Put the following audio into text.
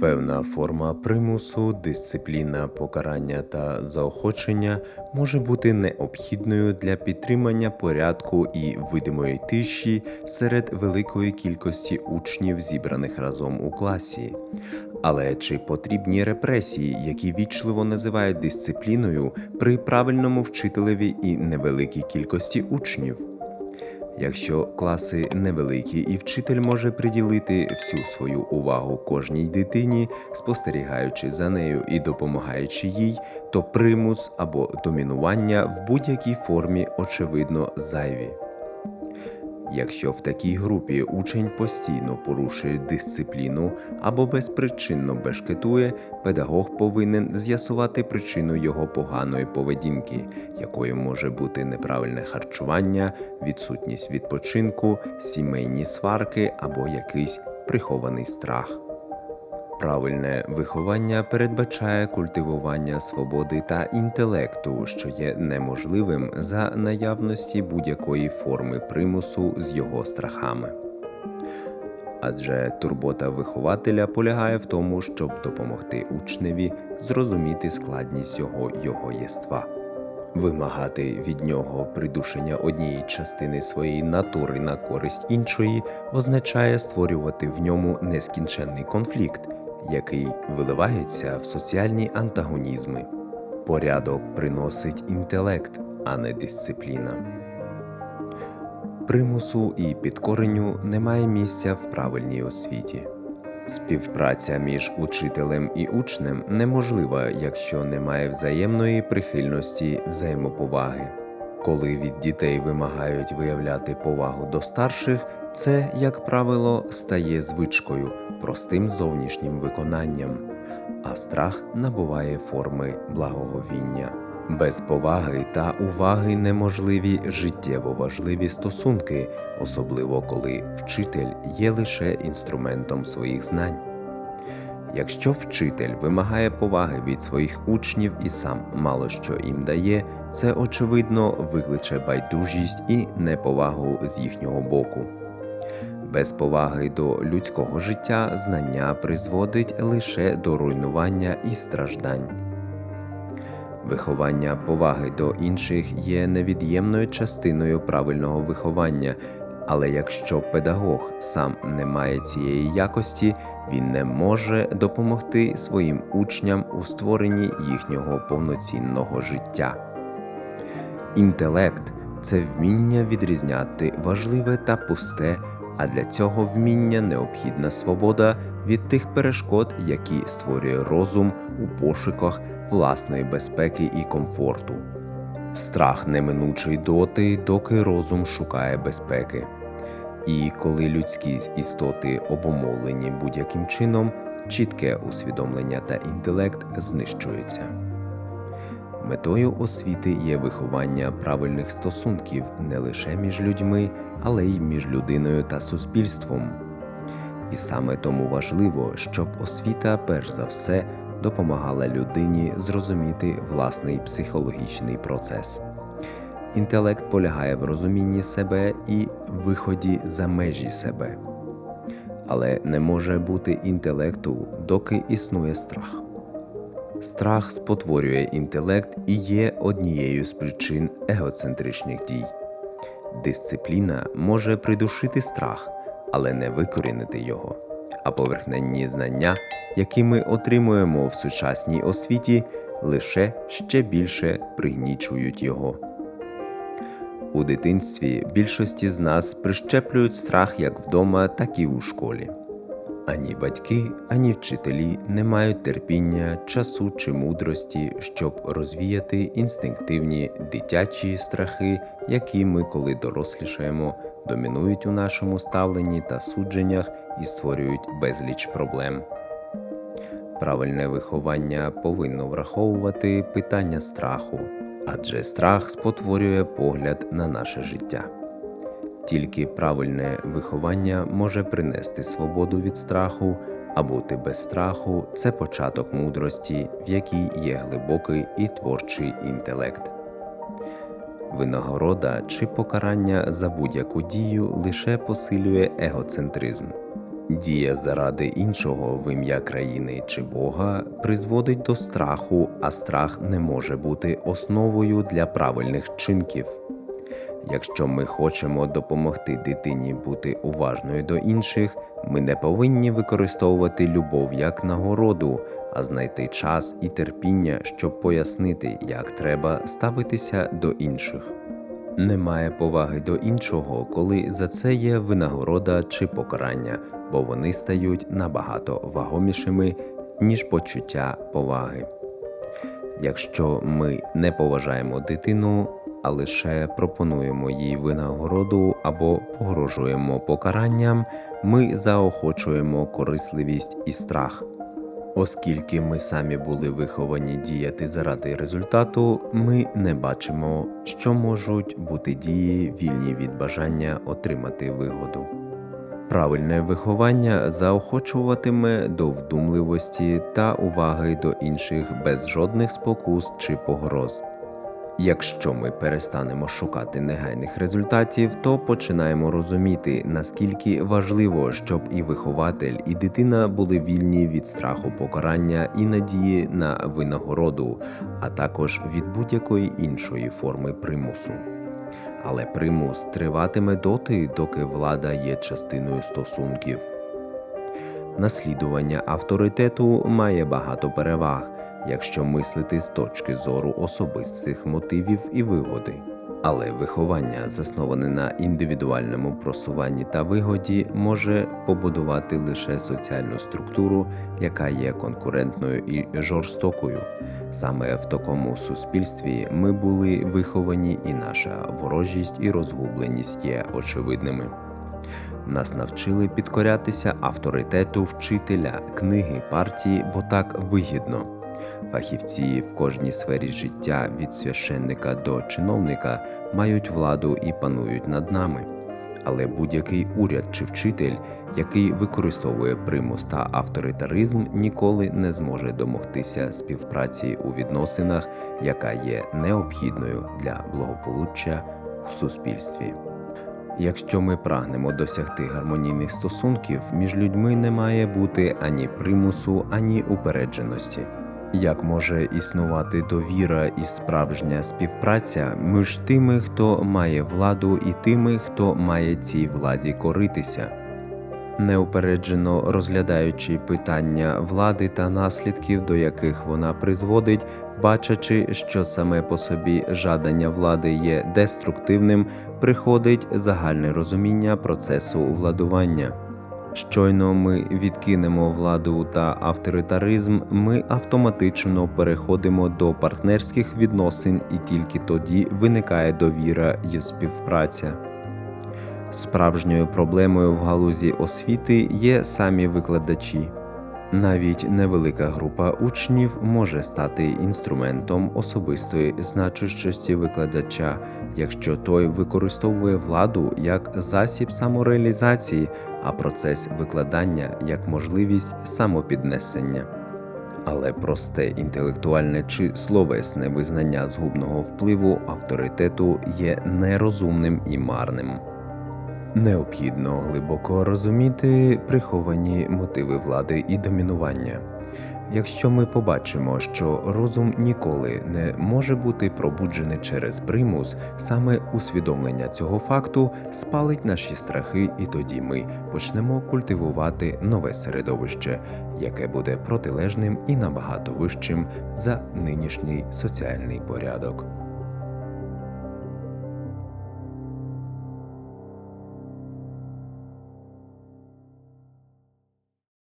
Певна форма примусу, дисципліна, покарання та заохочення може бути необхідною для підтримання порядку і видимої тиші серед великої кількості учнів, зібраних разом у класі. Але чи потрібні репресії, які вічливо називають дисципліною при правильному вчителеві і невеликій кількості учнів? Якщо класи невеликі і вчитель може приділити всю свою увагу кожній дитині, спостерігаючи за нею і допомагаючи їй, то примус або домінування в будь-якій формі очевидно зайві. Якщо в такій групі учень постійно порушує дисципліну або безпричинно бешкетує, педагог повинен з'ясувати причину його поганої поведінки, якою може бути неправильне харчування, відсутність відпочинку, сімейні сварки або якийсь прихований страх. Правильне виховання передбачає культивування свободи та інтелекту, що є неможливим за наявності будь-якої форми примусу з його страхами. Адже турбота вихователя полягає в тому, щоб допомогти учневі зрозуміти складність його його єства. Вимагати від нього придушення однієї частини своєї натури на користь іншої означає створювати в ньому нескінченний конфлікт, який виливається в соціальні антагонізми. Порядок приносить інтелект, а не дисципліна. Примусу і підкоренню немає місця в правильній освіті. Співпраця між учителем і учнем неможлива, якщо немає взаємної прихильності взаємоповаги. Коли від дітей вимагають виявляти повагу до старших, це, як правило, стає звичкою, простим зовнішнім виконанням, а страх набуває форми благоговіння. Без поваги та уваги неможливі життєво важливі стосунки, особливо коли вчитель є лише інструментом своїх знань. Якщо вчитель вимагає поваги від своїх учнів і сам мало що їм дає, це очевидно викличе байдужість і неповагу з їхнього боку. Без поваги до людського життя знання призводить лише до руйнування і страждань. Виховання поваги до інших є невід'ємною частиною правильного виховання, але якщо педагог сам не має цієї якості, він не може допомогти своїм учням у створенні їхнього повноцінного життя. Інтелект це вміння відрізняти важливе та пусте, а для цього вміння необхідна свобода від тих перешкод, які створює розум у пошуках власної безпеки і комфорту. Страх неминучий доти, доки розум шукає безпеки. І коли людські істоти обумовлені будь-яким чином, чітке усвідомлення та інтелект знищуються. Метою освіти є виховання правильних стосунків не лише між людьми, але й між людиною та суспільством. І саме тому важливо, щоб освіта перш за все допомагала людині зрозуміти власний психологічний процес. Інтелект полягає в розумінні себе і виході за межі себе, але не може бути інтелекту, доки існує страх. Страх спотворює інтелект і є однією з причин егоцентричних дій. Дисципліна може придушити страх, але не викорінити його, а поверхненні знання, які ми отримуємо в сучасній освіті, лише ще більше пригнічують його. У дитинстві більшості з нас прищеплюють страх як вдома, так і у школі. Ані батьки, ані вчителі не мають терпіння, часу чи мудрості, щоб розвіяти інстинктивні дитячі страхи, які ми, коли дорослішаємо, домінують у нашому ставленні та судженнях і створюють безліч проблем. Правильне виховання повинно враховувати питання страху, адже страх спотворює погляд на наше життя. Тільки правильне виховання може принести свободу від страху, а бути без страху це початок мудрості, в якій є глибокий і творчий інтелект. Винагорода чи покарання за будь-яку дію лише посилює егоцентризм. Дія заради іншого в ім'я країни чи Бога призводить до страху, а страх не може бути основою для правильних вчинків. Якщо ми хочемо допомогти дитині бути уважною до інших, ми не повинні використовувати любов як нагороду, а знайти час і терпіння, щоб пояснити, як треба ставитися до інших. Немає поваги до іншого, коли за це є винагорода чи покарання, бо вони стають набагато вагомішими, ніж почуття поваги. Якщо ми не поважаємо дитину, а лише пропонуємо їй винагороду або погрожуємо покаранням, ми заохочуємо корисливість і страх. Оскільки ми самі були виховані діяти заради результату, ми не бачимо, що можуть бути дії вільні від бажання отримати вигоду. Правильне виховання заохочуватиме до вдумливості та уваги до інших без жодних спокус чи погроз. Якщо ми перестанемо шукати негайних результатів, то починаємо розуміти, наскільки важливо, щоб і вихователь, і дитина були вільні від страху покарання і надії на винагороду, а також від будь-якої іншої форми примусу. Але примус триватиме доти, доки влада є частиною стосунків. Наслідування авторитету має багато переваг, якщо мислити з точки зору особистих мотивів і вигоди. Але виховання, засноване на індивідуальному просуванні та вигоді, може побудувати лише соціальну структуру, яка є конкурентною і жорстокою. Саме в такому суспільстві ми були виховані, і наша ворожість і розгубленість є очевидними. Нас навчили підкорятися авторитету вчителя, книги, партії, бо так вигідно. Фахівці в кожній сфері життя від священника до чиновника мають владу і панують над нами. Але будь-який уряд чи вчитель, який використовує примус та авторитаризм, ніколи не зможе домогтися співпраці у відносинах, яка є необхідною для благополуччя в суспільстві. Якщо ми прагнемо досягти гармонійних стосунків, між людьми не має бути ані примусу, ані упередженості. Як може існувати довіра і справжня співпраця між тими, хто має владу, і тими, хто має цій владі коритися? Неупереджено розглядаючи питання влади та наслідків, до яких вона призводить, бачачи, що саме по собі жадання влади є деструктивним, приходить загальне розуміння процесу владування. Щойно ми відкинемо владу та авторитаризм, ми автоматично переходимо до партнерських відносин, і тільки тоді виникає довіра і співпраця. Справжньою проблемою в галузі освіти є самі викладачі. Навіть невелика група учнів може стати інструментом особистої значущості викладача, якщо той використовує владу як засіб самореалізації, а процес викладання як можливість самопіднесення. Але просте інтелектуальне чи словесне визнання згубного впливу авторитету є нерозумним і марним. Необхідно глибоко розуміти приховані мотиви влади і домінування. Якщо ми побачимо, що розум ніколи не може бути пробуджений через примус, саме усвідомлення цього факту спалить наші страхи, і тоді ми почнемо культивувати нове середовище, яке буде протилежним і набагато вищим за нинішній соціальний порядок.